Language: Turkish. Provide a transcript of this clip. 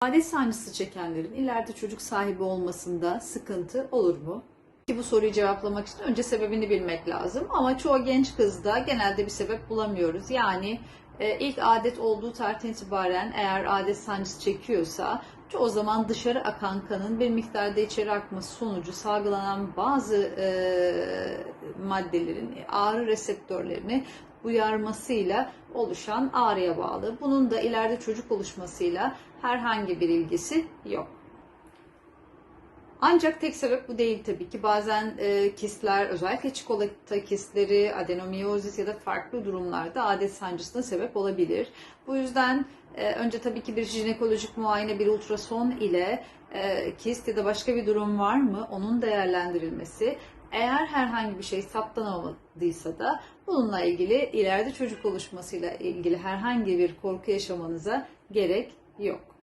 Adet sancısı çekenlerin ileride çocuk sahibi olmasında sıkıntı olur mu? Ki bu soruyu cevaplamak için önce sebebini bilmek lazım. Ama çoğu genç kızda genelde bir sebep bulamıyoruz. Yani e, ilk adet olduğu tarihten itibaren eğer adet sancısı çekiyorsa o zaman dışarı akan kanın bir miktarda içeri akması sonucu salgılanan bazı e, maddelerin ağrı reseptörlerini uyarmasıyla oluşan ağrıya bağlı. Bunun da ileride çocuk oluşmasıyla herhangi bir ilgisi yok. Ancak tek sebep bu değil tabii ki. Bazen e, kistler, özellikle çikolata kistleri, adenomiyozis ya da farklı durumlarda adet sancısına sebep olabilir. Bu yüzden e, önce tabii ki bir jinekolojik muayene, bir ultrason ile e, kist ya da başka bir durum var mı onun değerlendirilmesi. Eğer herhangi bir şey saptanamadıysa da bununla ilgili ileride çocuk oluşmasıyla ilgili herhangi bir korku yaşamanıza gerek yok.